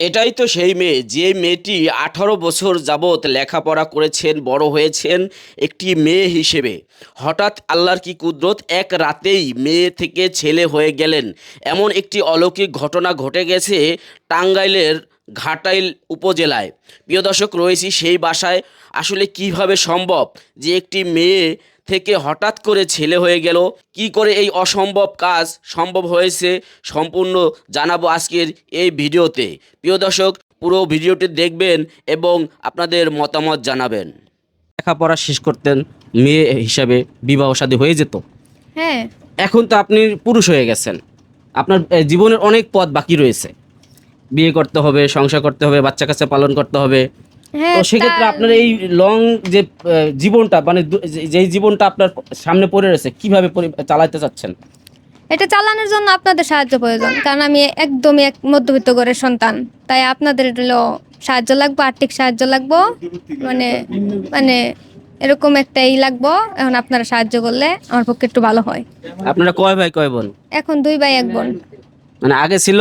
এটাই তো সেই মেয়ে, যে মেয়েটি আঠারো বছর যাবৎ লেখাপড়া করেছেন, বড় হয়েছেন একটি মেয়ে হিসেবে। হঠাৎ আল্লাহর কি কুদরত? এক রাতেই মেয়ে থেকে ছেলে হয়ে গেলেন। এমন একটি অলৌকিক ঘটনা ঘটে গেছে টাঙ্গাইলের ঘাটাইল উপজেলায়। প্রিয় দর্শক, রয়েছি সেই বাসায়। আসলে কীভাবে সম্ভব যে একটি মেয়ে থেকে হঠাৎ করে ছেলে হয়ে গেল। কি করে এই অসম্ভব কাজ সম্ভব হয়েছে সম্পূর্ণ জানাব আজকের এই ভিডিওতে। প্রিয় দর্শক পুরো ভিডিওটি দেখবেন এবং আপনাদের মতামত জানাবেন। লেখাপড়া শেষ করতেন মেয়ে হিসাবে বিবাহ শাদী হয়ে যেত। হ্যাঁ। এখন তো আপনি পুরুষ হয়ে গেছেন। আপনার এ, জীবনের অনেক পথ বাকি রয়েছে। বিয়ে করতে হবে সংসার করতে হবে বাচ্চা কাচ্চা পালন করতে হবে। তো সেক্ষেত্রে আপনার এই লং যে জীবনটা মানে যে- যেই জীবনটা আপনার সামনে পড়ে রয়েছে কীভাবে চালাতে চাচ্ছেন? এটা চালানোর জন্য আপনাদের সাহায্য প্রয়োজন কারণ আমি একদমই এক মধ্যবিত্ত ঘরের সন্তান তাই আপনাদের হলো সাহায্য লাগবে আর্থিক সাহায্য লাগবো মানে মানে এরকম একটা ই লাগবো এখন আপনারা সাহায্য করলে আমার পক্ষে একটু ভালো হয়। আপনারা কয় ভাই কয় বোন? এখন দুই ভাই এক বোন। মানে আগে ছিল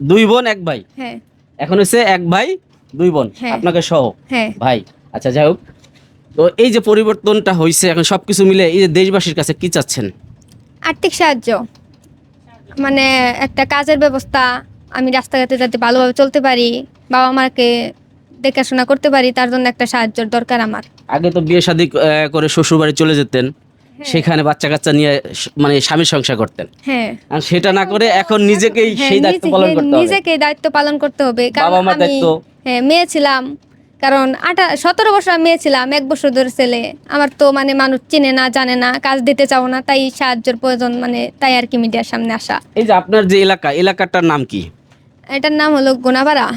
দুই বোন এক ভাই? হ্যাঁ। এখন হচ্ছে এক ভাই দুই বোন হ্যাঁ। আপনাকে সহ? হ্যাঁ। ভাই আচ্ছা যাই হোক। তো এই যে পরিবর্তনটা হয়েছে এখন সবকিছু মিলে এই যে দেশবাসীর কাছে কি চাচ্ছেন? আর্থিক সাহায্য। মানে একটা কাজের ব্যবস্থা আমি রাস্তাঘাটে যাতে ভালোভাবে চলতে পারি বাবা মাকে দেখাশোনা করতে পারি তার জন্য একটা সাহায্যর দরকার আমার। আগে তো বিয়ে শাদী করে শ্বশুর বাড়ি চলে যেতেন সেখানে বাচ্চা কাচ্চা নিয়ে মানে স্বামীর সংসার করতেন। হ্যাঁ। আর সেটা না করে এখন নিজেকেই হ্যাঁ, সেই দায়িত্ব পালন হ্যাঁ, করতে হবে। নিজেকে দায়িত্ব পালন করতে হবে কারণ বাবা আমি দায়িত্ব। হ্যাঁ মেয়ে ছিলাম। কারণ আঠা সতেরো বছর আমি মেয়ে ছিলাম এক বছর ধরে ছেলে। আমার তো মানে মানুষ চিনে না জানে না কাজ দিতে চাও না তাই সাহায্যের প্রয়োজন মানে তাই আর কি মিডিয়ার সামনে আসা। এই যে আপনার যে এলাকা এলাকাটার নাম কি? এটার নাম হলো গোনাপাড়া।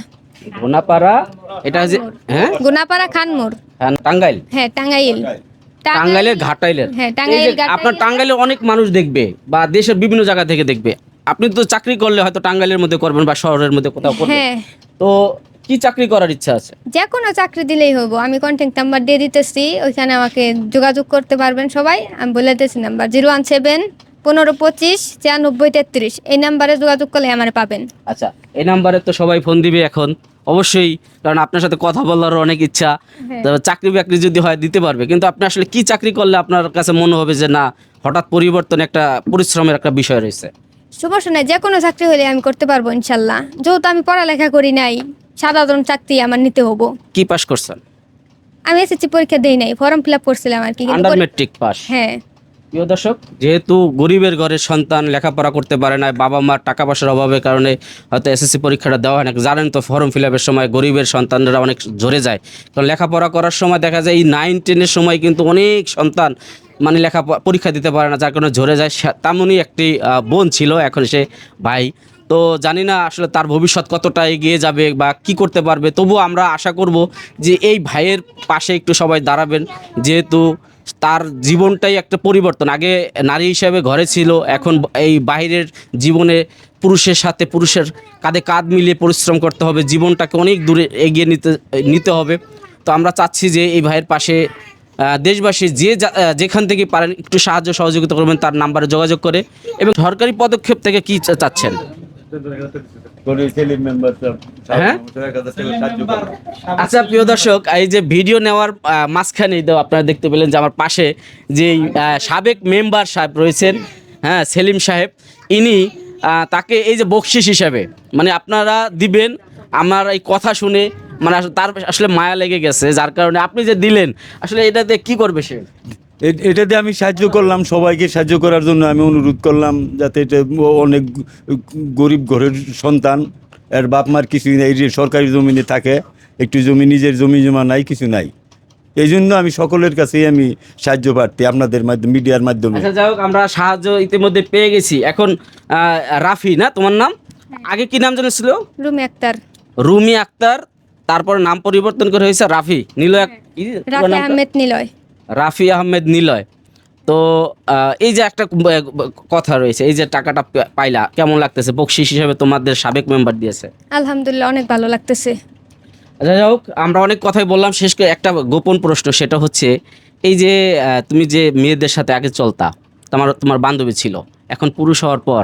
গোনাপাড়া? এটা যে হ্যাঁ? গোনাপাড়া খানমোড়। হ্যাঁ, টাঙ্গাইল। হ্যাঁ টাঙ্গাইল। টাঙ্গাইল- টাঙ্গাইলের ঘাটাইলের। হ্যাঁ, টাঙ্গাইল আপনার টাঙ্গাইলে অনেক মানুষ দেখবে বা দেশের বিভিন্ন জায়গা থেকে দেখবে। আপনি তো চাকরি করলে হয়তো টাঙ্গাইলের মধ্যে করবেন বা শহরের মধ্যে কোথাও করবেন। হ্যাঁ। তো কি চাকরি করার ইচ্ছা আছে? যে কোনো চাকরি দিলেই হব আমি কন্ট্যাক্ট নাম্বার দিয়ে দিতেছি ওইখানে আমাকে যোগাযোগ করতে পারবেন সবাই। আমি বলে দিতেছি নাম্বার জিরো ওয়ান সেভেন পনেরো পঁচিশ ছিয়ানব্বই তেত্রিশ। এই নাম্বারে যোগাযোগ করলে আমার পাবেন। আচ্ছা এই নাম্বারে তো সবাই ফোন দিবে এখন। অবশ্যই কারণ আপনার সাথে কথা বলার অনেক ইচ্ছা। হ্যাঁ। চাকরি বাকরি যদি হয় দিতে পারবে। কিন্তু আপনি আসলে কি চাকরি করলে আপনার কাছে মনে হবে যে না হঠাৎ পরিবর্তন একটা পরিশ্রমের একটা বিষয় রয়েছে? সমস্যা নাই যে কোনো চাকরি হলে আমি করতে পারব ইনশাল্লাহ। যেহেতু আমি পড়ালেখা করি নাই সাধারণ চাকরি আমার নিতে হব। কি পাস করছেন? আমি এসেছি পরীক্ষা দেই নাই ফর্ম ফিল আপ করছিলাম আর কি আন্ডার মেট্রিক পাস হ্যাঁ। প্রিয় দর্শক যেহেতু গরিবের ঘরের সন্তান লেখাপড়া করতে পারে না বাবা মার টাকা পয়সার অভাবের কারণে হয়তো এসএসসি পরীক্ষাটা দেওয়া হয় না জানেন তো ফর্ম ফিল আপের সময় গরিবের সন্তানরা অনেক ঝরে যায়। কারণ লেখাপড়া করার সময় দেখা যায় এই নাইন টেনের সময় কিন্তু অনেক সন্তান মানে লেখা পরীক্ষা দিতে পারে না যার কারণে ঝরে যায়। তেমনই একটি বোন ছিল এখন সে ভাই। তো জানি না আসলে তার ভবিষ্যৎ কতটা এগিয়ে যাবে বা কি করতে পারবে। তবু আমরা আশা করব যে এই ভাইয়ের পাশে একটু সবাই দাঁড়াবেন, যেহেতু তার জীবনটাই একটা পরিবর্তন। আগে নারী হিসাবে ঘরে ছিল, এখন এই বাইরের জীবনে পুরুষের সাথে পুরুষের কাঁধে কাঁধ মিলিয়ে পরিশ্রম করতে হবে, জীবনটাকে অনেক দূরে এগিয়ে নিতে নিতে হবে। তো আমরা চাচ্ছি যে এই ভাইয়ের পাশে দেশবাসী যে যা- যেখান থেকে পারেন একটু সাহায্য সহযোগিতা করবেন, তার নাম্বারে যোগাযোগ করে। এবং সরকারি পদক্ষেপ থেকে কি চাচ্ছেন? হ্যাঁ? আচ্ছা প্রিয় দর্শক এই যে ভিডিও নেওয়ার তো আপনারা দেখতে পেলেন যে আমার পাশে যে সাবেক মেম্বার সাহেব রয়েছেন হ্যাঁ সেলিম সাহেব ইনি তাকে এই যে বকশিস হিসাবে মানে আপনারা দিবেন আমার এই কথা শুনে মানে আসলে তার আসলে মায়া লেগে গেছে যার কারণে আপনি যে দিলেন আসলে এটাতে কি করবে সে এটাতে আমি সাহায্য করলাম সবাইকে সাহায্য করার জন্য আমি অনুরোধ করলাম যাতে এটা অনেক গরিব ঘরের সন্তান এর বাপ মার কিছুই নেই এই যে সরকারি জমিনে থাকে একটু জমি নিজের জমি জমা নাই কিছু নাই। এই জন্য আমি সকলের কাছেই আমি সাহায্য প্রার্থী আপনাদের মাধ্যমে মিডিয়ার মাধ্যমে। আচ্ছা যাই হোক আমরা সাহায্য ইতিমধ্যে পেয়ে গেছি। এখন রাফি না তোমার নাম? আগে কি নাম জানিয়েছিল? রুমি আক্তার। রুমি আক্তার তারপর নাম পরিবর্তন করে হয়েছে রাফি। নিলয় কি? রাফি আহমেদ নিলয়। রাফি আহমেদ নিলয়। তো এই যে একটা কথা রয়েছে এই যে টাকাটা পাইলা কেমন লাগতেছে? বকশিস হিসেবে তোমাদের সাবেক মেম্বার দিয়েছে। আলহামদুলিল্লাহ অনেক ভালো লাগতেছে। আচ্ছা যাই হোক আমরা অনেক কথাই বললাম শেষ করে একটা গোপন প্রশ্ন সেটা হচ্ছে এই যে তুমি যে মেয়েদের সাথে আগে চলতা তোমার তোমার বান্ধবী ছিল এখন পুরুষ হওয়ার পর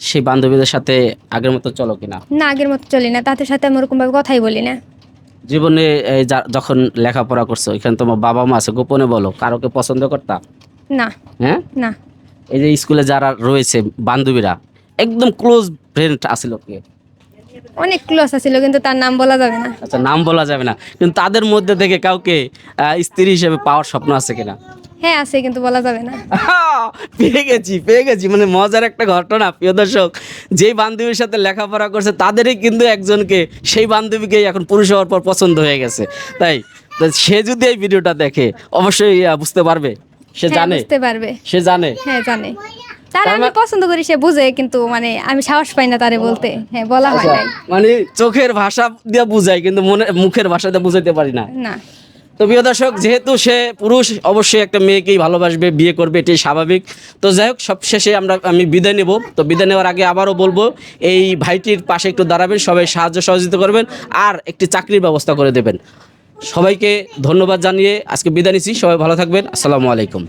সেই বান্ধবীদের সাথে আগের মতো চলো কিনা? না আগের মতো চলি না তাদের সাথে আমি ওরকমভাবে কথাই বলি না। জীবনে এই যখন লেখাপড়া করছ এখানে তোমার বাবা মা আছে গোপনে বলো কারোকে পছন্দ করতা? না। হ্যাঁ? না। এই যে স্কুলে যারা রয়েছে বান্ধবীরা একদম ক্লোজ ফ্রেন্ড আছিল কে? অনেক ক্লোজ আছিল কিন্তু তার নাম বলা যাবে না। আচ্ছা নাম বলা যাবে না। কিন্তু তাদের মধ্যে থেকে কাউকে স্ত্রী হিসেবে পাওয়ার স্বপ্ন আছে কিনা? হ্যাঁ আছে কিন্তু বলা যাবে না। পেয়ে গেছি পেয়ে গেছি। মানে মজার একটা ঘটনা প্রিয় দর্শক। যেই বান্ধবীর সাথে লেখাপড়া করছে তাদেরই কিন্তু একজনকে সেই বান্ধবীকেই এখন পুরুষ হওয়ার পর পছন্দ হয়ে গেছে। তাই সে যদি এই ভিডিওটা দেখে অবশ্যই বুঝতে পারবে। সে হ্যাঁ জানে। বুঝতে পারবে। সে জানে। হ্যাঁ জানে। তার আমি পছন্দ করি সে বুঝে কিন্তু মানে আমি সাহস পাই না তারে বলতে। হ্যাঁ বলা হয় আচ্ছা, মানে চোখের ভাষা দিয়ে বুঝাই কিন্তু মনে মুখের ভাষা দিয়ে বুঝাইতে পারি না। না। তো প্রিয় দর্শক, যেহেতু সে পুরুষ, অবশ্যই একটা মেয়েকেই ভালোবাসবে, বিয়ে করবে এটি স্বাভাবিক। তো যাই হোক, সবশেষে আমরা, আমি বিদায় নেব। তো বিদায় নেওয়ার আগে আবারও বলব, এই ভাইটির পাশে একটু দাঁড়াবেন, সবাই সাহায্য সহযোগিতা করবেন আর একটি চাকরির ব্যবস্থা করে দেবেন। সবাইকে ধন্যবাদ জানিয়ে আজকে বিদায় নিচ্ছি। সবাই ভালো থাকবেন। আসসালামু আলাইকুম।